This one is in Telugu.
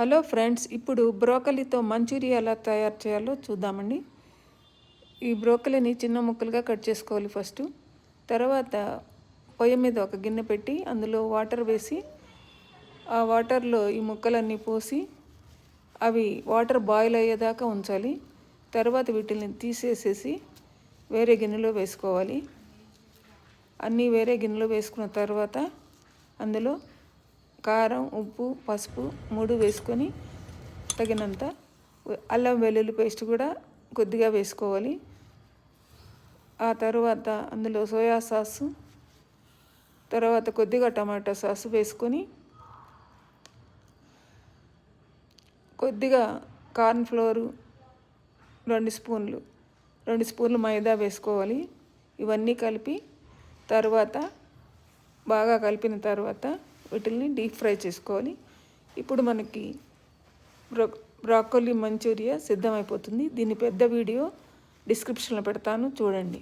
హలో ఫ్రెండ్స్ ఇప్పుడు బ్రోకలీతో మంచూరియా ఎలా తయారు చేయాలో చూద్దామండి. ఈ బ్రోకలీని చిన్న ముక్కలుగా కట్ చేసుకోవాలి ఫస్ట్. తర్వాత పొయ్యి మీద ఒక గిన్నె పెట్టి అందులో వాటర్ వేసి ఆ వాటర్లో ఈ ముక్కలన్నీ పోసి అవి వాటర్ బాయిల్ అయ్యేదాకా ఉంచాలి. తర్వాత వీటిని తీసేసేసి వేరే గిన్నెలో వేసుకోవాలి. అన్నీ వేరే గిన్నెలో వేసుకున్న తర్వాత అందులో కారం ఉప్పు పసుపు మూడు వేసుకొని తగినంత అల్లం వెల్లుల్లి పేస్ట్ కూడా కొద్దిగా వేసుకోవాలి. ఆ తర్వాత అందులో సోయా సాసు తర్వాత కొద్దిగా టమాటా సాసు వేసుకొని కొద్దిగా కార్న్ ఫ్లోరు రెండు స్పూన్లు రెండు స్పూన్లు మైదా వేసుకోవాలి. ఇవన్నీ కలిపి తర్వాత బాగా కలిపిన తర్వాత వీటిని డీప్ ఫ్రై చేసుకోవాలి ఇప్పుడు మనకి బ్రో బ్రాకోలీ మంచూరియా సిద్ధమైపోతుంది. దీని పెద్ద వీడియో డిస్క్రిప్షన్లో పెడతాను. చూడండి.